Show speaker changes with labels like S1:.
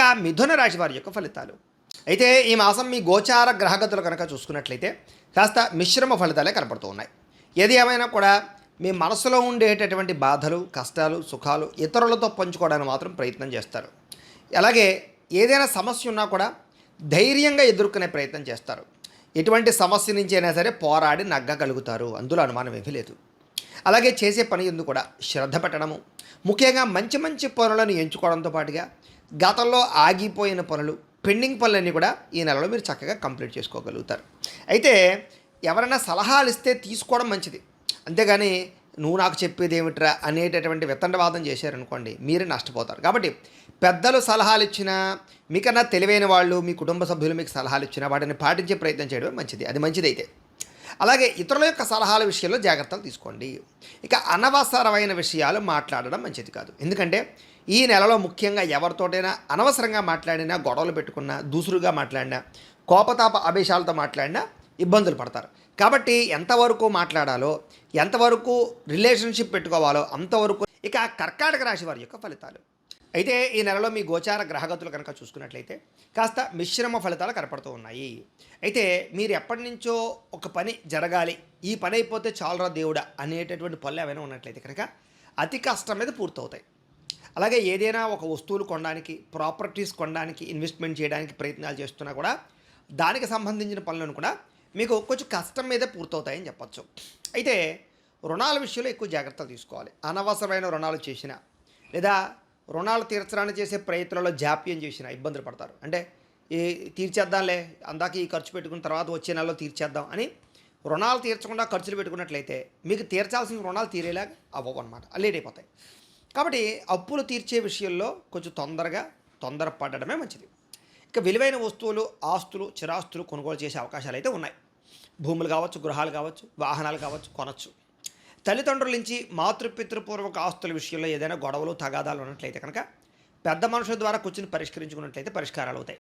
S1: ఇక మిథున రాశి వారి యొక్క ఫలితాలు. అయితే ఈ మాసం మీ గోచార గ్రహగతులు కనుక చూసుకున్నట్లయితే కాస్త మిశ్రమ ఫలితాలే కనపడుతూ ఉన్నాయి. ఏది ఏమైనా కూడా మీ మనసులో ఉండేటటువంటి బాధలు కష్టాలు సుఖాలు ఇతరులతో పంచుకోవడానికి మాత్రం ప్రయత్నం చేస్తారు. అలాగే ఏదైనా సమస్య ఉన్నా కూడా ధైర్యంగా ఎదుర్కొనే ప్రయత్నం చేస్తారు. ఎటువంటి సమస్య నుంచి అయినా సరే పోరాడి నగ్గగలుగుతారు. అందులో అనుమానం ఏమీ లేదు. అలాగే చేసే పని ఎందుకు కూడా శ్రద్ధ పెట్టడము ముఖ్యంగా మంచి మంచి పనులను ఎంచుకోవడంతో పాటుగా గతంలో ఆగిపోయిన పనులు పెండింగ్ పనులన్నీ కూడా ఈ నెలలో మీరు చక్కగా కంప్లీట్ చేసుకోగలుగుతారు. అయితే ఎవరైనా సలహాలు ఇస్తే తీసుకోవడం మంచిది. అంతేగాని నువ్వు నాకు చెప్పేది ఏమిట్రా అనేటటువంటి వితండవాదం చేశారనుకోండి మీరే నష్టపోతారు. కాబట్టి పెద్దలు సలహాలు ఇచ్చినా మీకన్నా తెలివైన వాళ్ళు మీ కుటుంబ సభ్యులు మీకు సలహాలు ఇచ్చినా వాటిని పాటించే ప్రయత్నం చేయడమే మంచిది. అది మంచిదైతే. అలాగే ఇతరుల యొక్క సలహాల విషయంలో జాగ్రత్తలు తీసుకోండి. ఇక అనవసరమైన విషయాలు మాట్లాడడం మంచిది కాదు. ఎందుకంటే ఈ నెలలో ముఖ్యంగా ఎవరితోటైనా అనవసరంగా మాట్లాడినా గొడవలు పెట్టుకున్నా దూసురుగా మాట్లాడినా కోపతాప ఆవేశాలతో మాట్లాడినా ఇబ్బందులు పడతారు. కాబట్టి ఎంతవరకు మాట్లాడాలో ఎంతవరకు రిలేషన్షిప్ పెట్టుకోవాలో అంతవరకు ఇక కర్కాటక రాశి వారి యొక్క ఫలితాలు. అయితే ఈ నెలలో మీ గోచార గ్రహగతులు కనుక చూసుకున్నట్లయితే కాస్త మిశ్రమ ఫలితాలు కనపడుతూ ఉన్నాయి. అయితే మీరు ఎప్పటి నుంచో ఒక పని జరగాలి ఈ పని అయిపోతే చాలరా దేవుడా అనేటటువంటి పనులు ఏమైనా ఉన్నట్లయితే కనుక అతి కష్టం మీద పూర్తవుతాయి. అలాగే ఏదైనా ఒక వస్తువులు కొనడానికి ప్రాపర్టీస్ కొనడానికి ఇన్వెస్ట్మెంట్ చేయడానికి ప్రయత్నాలు చేస్తున్నా కూడా దానికి సంబంధించిన పనులను కూడా మీకు కొంచెం కష్టం మీదే పూర్తవుతాయని చెప్పచ్చు. అయితే రుణాల విషయంలో ఎక్కువ జాగ్రత్తలు తీసుకోవాలి. అనవసరమైన రుణాలు చేసిన లేదా రుణాలు తీర్చడానికి చేసే ప్రయత్నంలో జాప్యం చేసిన ఇబ్బందులు పడతారు. అంటే ఈ తీర్చేద్దాంలే అందాక ఈ ఖర్చు పెట్టుకున్న తర్వాత వచ్చే నెలలో తీర్చేద్దాం అని రుణాలు తీర్చకుండా ఖర్చులు పెట్టుకున్నట్లయితే మీకు తీర్చాల్సిన రుణాలు తీరేలాగా అవ్వవు అనమాట లేట్ అయిపోతాయి. కాబట్టి అప్పులు తీర్చే విషయంలో కొంచెం తొందరగా తొందరపడడమే మంచిది. ఇక విలువైన వస్తువులు ఆస్తులు చిరాస్తులు కొనుగోలు చేసే అవకాశాలు అయితే ఉన్నాయి. భూములు కావచ్చు గృహాలు కావచ్చు వాహనాలు కావచ్చు కొనచ్చు. తల్లిదండ్రుల నుంచి మాతృపితృపూర్వక ఆస్తుల విషయంలో ఏదైనా గొడవలు తగాదాలు ఉన్నట్లయితే కనుక పెద్ద మనుషుల ద్వారా కూర్చుని పరిష్కరించుకున్నట్లయితే పరిష్కారాలు అవుతాయి.